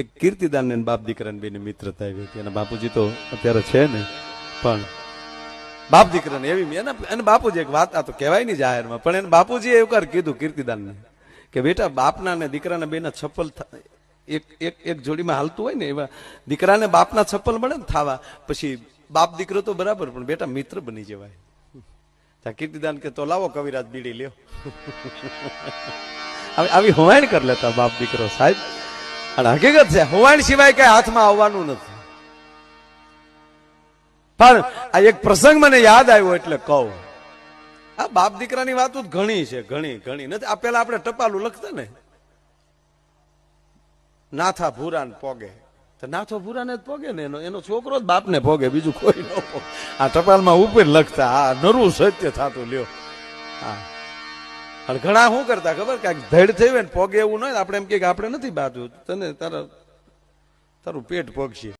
એક કીર્તિદાન ને બાપ દીકરાને બેની મિત્રતા આવી હતી અને બાપુજી તો અત્યારે છે ને, પણ બાપ દીકરાને એવી એના એને બાપુજી એક વાત આ તો કહેવાય નહીં જાહેરમાં, પણ એને બાપુજીએ એવું કર કીધું કીર્તિદાનને, કે બેટા બાપના ને દીકરાના બેના છપ્પલ એક એક એક જોડીમાં હાલતું હોય ને એવા દીકરાને બાપના છપ્પલ મળે ને થાવા, પછી બાપ દીકરો તો બરાબર, પણ બેટા મિત્ર બની જવાય. ત્યાં કીર્તિદાન કે તો લાવો કવિરાજ બીડી લ્યો. આવી હોવાણ કરી લેતા બાપ દીકરો સાહેબ. અને હકીકત છે, હોવાણ સિવાય કઈ હાથમાં આવવાનું નથી. પણ આ એક પ્રસંગ મને યાદ આવ્યો એટલે કહું. આ બાપ દીકરાની વાતો ઘણી છે, ઘણી ઘણી. નથી, આ પેલા આપણે ટપાલું લખતા ને. નાથા ભૂરાન પોગે. તો નાથો ભૂરાને જ પોગે ને, એનો એનો છોકરો જ બાપને પોગે, બીજું કોઈ ન આ ટપાલમાં ઉપર લખતા, આ નરું સત્ય થતું લ્યો. હા. અને ઘણા શું કરતા ખબર? કે ધડ થયું ને પોગે એવું ન આપણે એમ કે આપણે નથી બાજુ તને તારા તારું પેટ પોગશે.